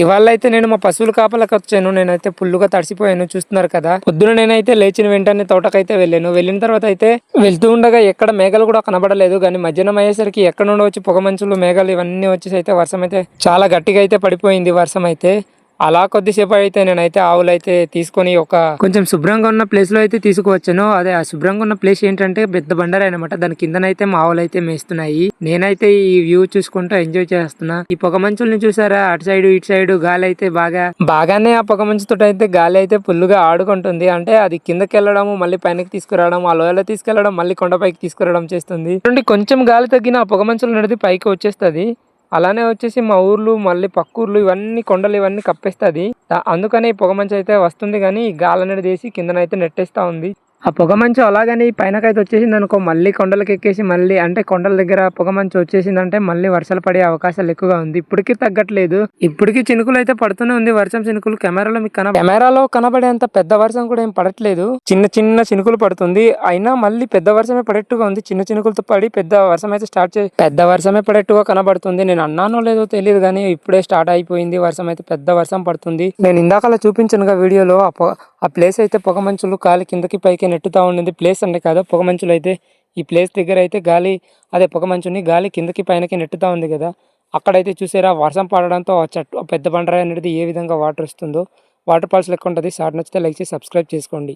ఇవాళ అయితే నేను మా పశువుల కాపలకు వచ్చాను. నేనైతే ఫుల్లుగా తడిసిపోయాను. చూస్తున్నారు కదా. పొద్దున నేనైతే లేచిన వెంటనే తోటకైతే వెళ్ళాను. వెళ్ళిన తర్వాత అయితే వెళ్తూ ఉండగా ఎక్కడ మేఘాలు కూడా కనబడలేదు. కానీ మధ్యాహ్నం అయ్యేసరికి ఎక్కడ నుండి వచ్చి పొగ మంచులు మేఘాలు ఇవన్నీ వచ్చేసి అయితే వర్షం అయితే చాలా గట్టిగా అయితే పడిపోయింది. వర్షం అయితే అలా కొద్దిసేపు అయితే నేనైతే ఆవులు అయితే తీసుకొని ఒక కొంచెం శుభ్రంగా ఉన్న ప్లేస్లో అయితే తీసుకువచ్చాను. అదే ఆ శుభ్రంగా ఉన్న ప్లేస్ ఏంటంటే పెద్ద బండర్ అనమాట దాని కిందనైతే మా ఆవులు అయితే మేస్తున్నాయి. నేనైతే ఈ వ్యూ చూసుకుంటూ ఎంజాయ్ చేస్తున్నా. ఈ పొగ మంచుల్ని చూసారా? అటు సైడ్ ఇటు సైడ్ గాలి అయితే బాగా బాగానే ఆ పొగ మంచుతో అయితే గాలి అయితే ఫుల్గా ఆడుకుంటుంది. అంటే అది కిందకి వెళ్ళడము మళ్ళీ పైనకి తీసుకురావడం ఆ లోయలో తీసుకెళ్ళడం మళ్ళీ కొండపైకి తీసుకురావడం చేస్తుంది. కొంచెం గాలి తగ్గిన ఆ పొగ మంచులు నడిది పైకి వచ్చేస్తుంది. అలానే వచ్చేసి మా ఊర్లు మళ్ళీ పక్క ఊర్లు ఇవన్నీ కొండలు ఇవన్నీ కప్పేస్తుంది. అందుకని ఈ పొగ మంచు అయితే వస్తుంది కానీ గాలి అనేది వేసి కిందనైతే నెట్టేస్తా ఉంది. ఆ పొగ మంచు అలాగని పైనకైతే వచ్చేసింది అనుకో మళ్ళీ కొండలకు ఎక్కేసి మళ్ళీ అంటే కొండల దగ్గర పొగ మంచు వచ్చేసిందంటే మళ్ళీ వర్షాలు పడే అవకాశాలు ఎక్కువగా ఉంది. ఇప్పటికీ తగ్గట్లేదు. ఇప్పటికీ చినుకులు అయితే పడుతూనే ఉంది. వర్షం చినుకులు కెమెరాలో మీకు కన కెమెరాలో కనబడేంత పెద్ద వర్షం కూడా ఏం పడట్లేదు. చిన్న చిన్న చినుకులు పడుతుంది. అయినా మళ్ళీ పెద్ద వర్షమే పడేట్టుగా ఉంది. చిన్న చినుకులతో పడి పెద్ద వర్షం అయితే స్టార్ట్ చేసి పెద్ద వర్షమే పడేట్టుగా కనబడుతుంది. నేను అన్నానో లేదో తెలియదు కానీ ఇప్పుడే స్టార్ట్ అయిపోయింది. వర్షం అయితే పెద్ద వర్షం పడుతుంది. నేను ఇందాకలా చూపించానుగా వీడియోలో. ఆ పొ- ఆ ప్లేస్ అయితే పొగ మంచులు కాలి కిందకి పైకి నెట్టుతూ ఉండింది. ప్లేస్ అంటే కాదు పొగ మంచులు అయితే ఈ ప్లేస్ దగ్గర అయితే గాలి అదే పొగ మంచుని గాలి కిందకి పైనకి నెట్టుతా ఉంది కదా. అక్కడైతే చూసారా వర్షం పడడంతో ఆ చెట్టు పెద్ద బండరాయి అనేది ఏ విధంగా వాటర్ వస్తుందో వాటర్ ఫాల్స్ లెక్క ఉంటుంది. షార్ట్ నచ్చితే లైక్ చేసి సబ్స్క్రైబ్ చేసుకోండి.